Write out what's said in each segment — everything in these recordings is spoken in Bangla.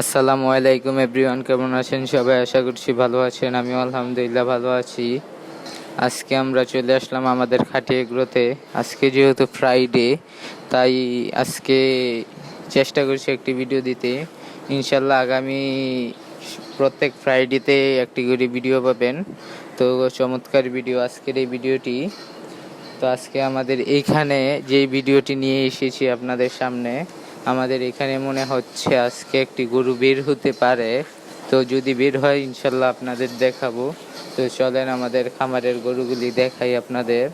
আসসালামু আলাইকুম এভরিওয়ান, কেমন আছেন সবাই? আশা করছি ভালো আছেন, আমিও আলহামদুলিল্লাহ ভালো আছি। আজকে আমরা চলে আসলাম আমাদের খাটি এগুলোতে আজকে যেহেতু ফ্রাইডে তাই আজকে চেষ্টা করছি একটি ভিডিও দিতে। ইনশাল্লাহ আগামী প্রত্যেক ফ্রাইডেতে একটি করে ভিডিও পাবেন। তো চমৎকার ভিডিও আজকের এই ভিডিওটি তো আজকে আমাদের এইখানে যে ভিডিওটি নিয়ে এসেছি আপনাদের সামনে আমাদের এখানে মনে হচ্ছে আজকে একটি গরু বের হতে পারে। তো যদি বের হয়, ইনশাল্লাহ আপনাদের দেখাবো। তো চলেন আমাদের খামারের গরুগুলি দেখাই আপনাদের।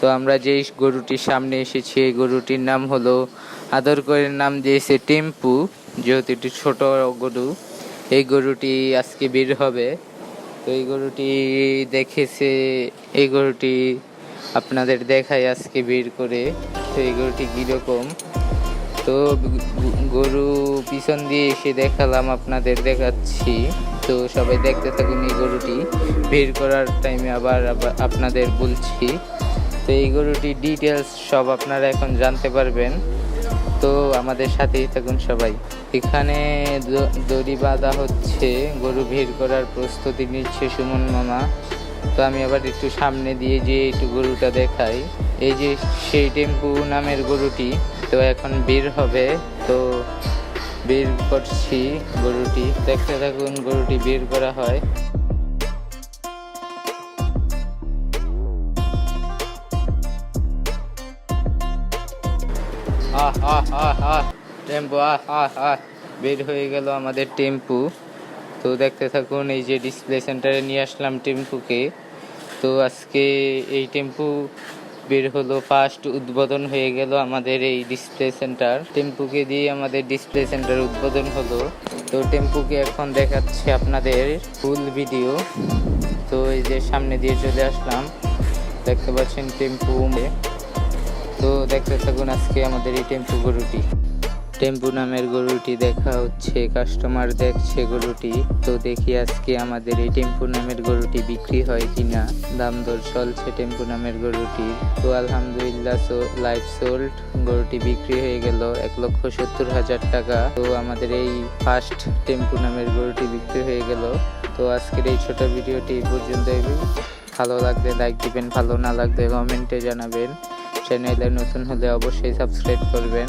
তো আমরা যেই গরুটির সামনে এসেছি, এই গরুটির নাম হলো, আদর করে নাম দিয়েছে টেম্পু, যেহেতু একটি ছোট গরু। এই গরুটি আজকে বের হবে। তো এই গরুটি দেখেছে, এই গরুটি আপনাদের দেখায় আজকে বের করে। তো এই গরুটি কীরকম? তো গরু পিছন দিয়ে এসে দেখালাম, আপনাদের দেখাচ্ছি। তো সবাই দেখতে থাকুন এই গরুটি। বের করার টাইমে আবার আপনাদের বলছি। তো এই গরুটির ডিটেলস সব আপনারা এখন জানতে পারবেন। তো আমাদের সাথেই থাকুন সবাই। এখানে দড়ি বাঁধা হচ্ছে। গরু ভিড় করার প্রস্তুতি নিচ্ছে সুমন মামা। তো আমি আবার একটু সামনে দিয়ে যে একটু গরুটা দেখাই। এই যে সেই টেম্পু নামের গরুটি, তো এখন বের হবে, তো বের করছি গরুটি। দেখতে থাকুন, গরুটি বের করা হয়। টেম্পু, আহ আহ আহ, বের হয়ে গেল আমাদের টেম্পু। তো দেখতে থাকুন, এই যে ডিসপ্লে সেন্টারে নিয়ে আসলাম টেম্পুকে। তো আজকে এই টেম্পু বের হলো ফার্স্ট উদ্বোধন হয়ে গেল আমাদের এই ডিসপ্লে সেন্টার টেম্পুকে দিয়ে আমাদের ডিসপ্লে সেন্টার উদ্বোধন হলো। তো টেম্পুকে এখন দেখাচ্ছে আপনাদের ফুল ভিডিও তো এই যে সামনে দিয়ে চলে আসলাম। দেখতে পাচ্ছেন টেম্পু। তো দেখতে থাকুন আজকে আমাদের এই টেম্পু গরুটি। টেম্পু নামের গরুটি দেখা হচ্ছে কাস্টমার দেখছে গরুটি। তো দেখি আজকে আমাদের এই টেম্পু নামের গরুটি বিক্রি হয় কিনা। দাম দর চলছে টেম্পু নামের গরুটি তো আলহামদুলিল্লাহ লাইফ সোল্ড গরুটি বিক্রি হয়ে গেল এক লক্ষ সত্তর হাজার টাকা। তো আমাদের এই ফার্স্ট টেম্পু নামের গরুটি বিক্রি হয়ে গেল। তো আজকের এই ছোট ভিডিওটি এই পর্যন্তই। ভালো লাগলে লাইক দিবেন, ভালো না লাগলে কমেন্টে জানাবেন। চ্যানেলে নতুন হলে অবশ্যই সাবস্ক্রাইব করবেন।